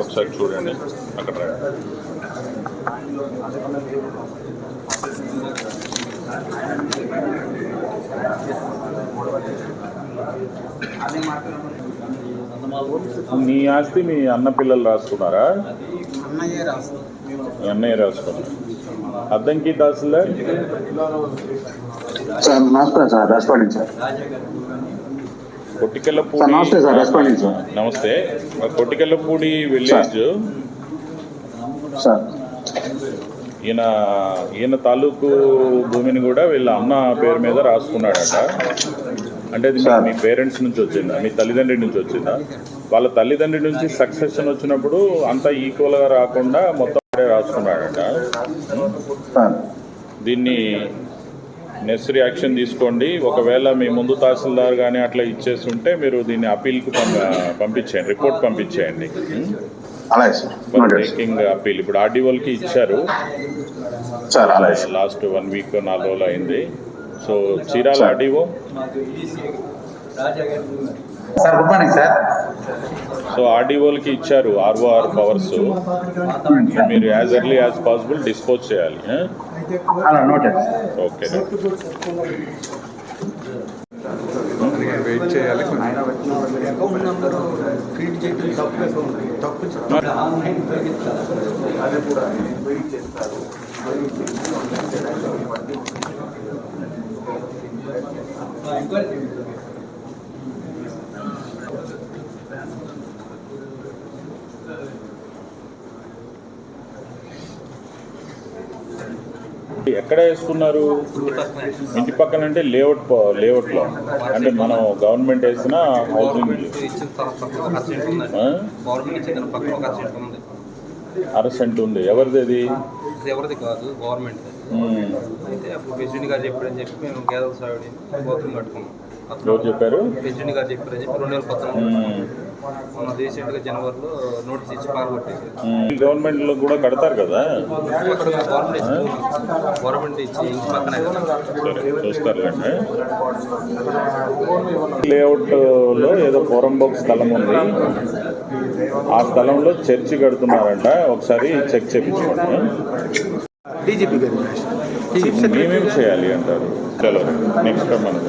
ఒకసారి చూడండి. అక్కడ రండి. మీ ఆస్తి మీ అన్న పిల్లలు రాసుకున్నారా? అన్నయ్య రాస్తుంది మీ అన్నయ్య రాసుకున్నారు అద్దంకి తహసీల్దార్? సార్ నమస్తే సార్ రెస్పాండింగ్ సార్. కొట్టికెళ్ళపూడి నమస్తే కొట్టికెళ్ళపూడి విలేజ్ ఈయన ఈయన తాలూకు భూమిని కూడా వీళ్ళ అన్న పేరు మీద రాసుకున్నాడట. అంటే అది మీ- పేరెంట్స్ నుంచి వచ్చిందా? మీ తల్లిదండ్రి నుంచి వచ్చిందా? వాళ్ళ తల్లిదండ్రి నుంచి సక్సెషన్ వచ్చినప్పుడు అంతా ఈక్వల్గా రాకుండా మొత్తం రాసుకున్నాడట. దీన్ని నెసరీ యాక్షన్ తీసుకోండి. ఒకవేళ మీ ముందు తహసీల్దార్ కానీ అట్లా ఇచ్చేసి ఉంటే మీరు దీన్ని అప్పీల్కి పంప పంపించేయండి. రిపోర్ట్ పంపించేయండి. టేకింగ్ అప్పీల్ ఇప్పుడు ఆర్డీఓల్కి ఇచ్చారు. లాస్ట్ వన్ వీక్ నాలుగు రోజులు అయింది. So Chirala. RDO? Sir good morning sir. So ఆర్డీఓలకి ఇచ్చారు ఆర్ఓఆర్ పవర్స్. మీరు as early as possible dispose చేయాలి. అలా నోటెడ్ ఓకే వెయిట్ చేయాలి అకౌంట్ నెంబర్ ఫీడ్ చేయడం తప్పు తప్పు. ఆన్లైన్ ఉపయోగించాలి. ఆ, ఎంక్వైరీ చేయండి. ఎక్కడ వేసుకున్నారు? ఇంటి పక్కన అంటే లేఅవుట్ లేఅవుట్లో అంటే మనం గవర్నమెంట్ వేసిన హౌసింగ్ అరసెంట్ ఉంది. ఎవరిది అది? ఇది ఎవరిది కాదు గవర్నమెంట్. అయితే అప్పుడు ప్రెసిడెంట్ గారు చెప్పారని చెప్పి మేము గేదల సావిడి గోత్రం కట్టుకున్నాం. ఎవరు చెప్పారు? ప్రెసిడెంట్ గారు చెప్పారని చెప్పి రెండు వేల ఉమ్. మొన్న రీసెంట్గా జనవరిలో నోటీస్ ఇచ్చి పాలు కొట్టేసారు ఉమ్. గవర్నమెంట్లో కూడా కడతారు కదా? అక్కడ గవర్నమెంట్ ఇచ్చి గవర్నమెంట్ ఇచ్చి ఇంటి పక్కనే చూస్తారులేండి. లేఅవుట్లో ఏదో పోరంబోక్ స్థలం ఉంది. ఆ స్థలంలో చర్చి కడుతున్నారంట. ఒకసారి చెక్ చేయించుకోండి మేమేం చేయాలి అంటారు? చలో నెక్స్ట్ మనం